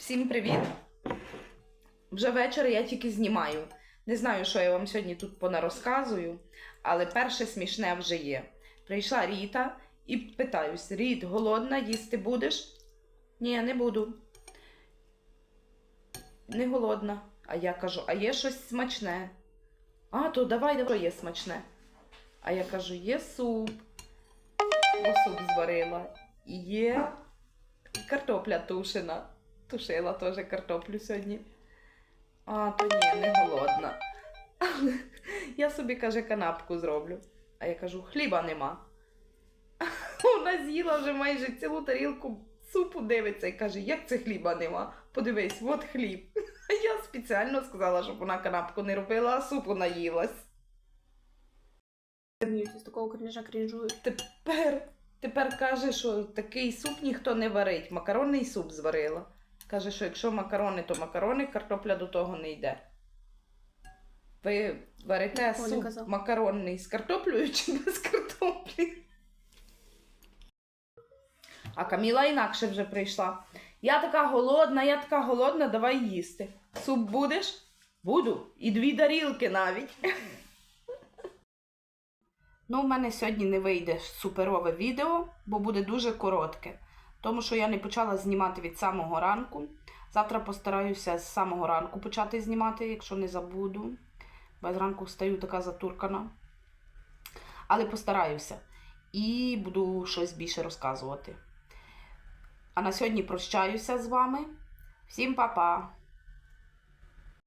Всім привіт! Вже вечір я тільки знімаю. Не знаю, що я вам сьогодні тут понарозказую, але перше смішне вже є. Прийшла Ріта і питаюсь: Ріт, голодна, їсти будеш? Ні, не буду. Не голодна. А я кажу, а є щось смачне. А, то давай, давай, є смачне. А я кажу, є суп. Бо суп зварила. Є картопля тушена. Тушила теж картоплю сьогодні. А, то ні, не голодна. Я собі, каже, канапку зроблю. А я кажу, хліба нема. Вона з'їла вже майже цілу тарілку супу дивиться і каже, як це хліба нема? Подивись, от хліб. А я спеціально сказала, щоб вона канапку не робила, а супу наїлась. З такого корніжа крінжують. Тепер, тепер каже, що такий суп ніхто не варить. Макаронний суп зварила. Каже, що якщо макарони, то макарони, картопля до того не йде. Ви варите не суп казав. макаронний з картоплею чи без картоплі? А Каміла інакше вже прийшла. Я така голодна, я така голодна, давай їсти. Суп будеш? Буду. І дві тарілки навіть. Ну, в мене сьогодні не вийде суперове відео, бо буде дуже коротке. Тому що я не почала знімати від самого ранку. Завтра постараюся з самого ранку почати знімати, якщо не забуду. Бо зранку встаю така затуркана. Але постараюся. І буду щось більше розказувати. А на сьогодні прощаюся з вами. Всім па-па!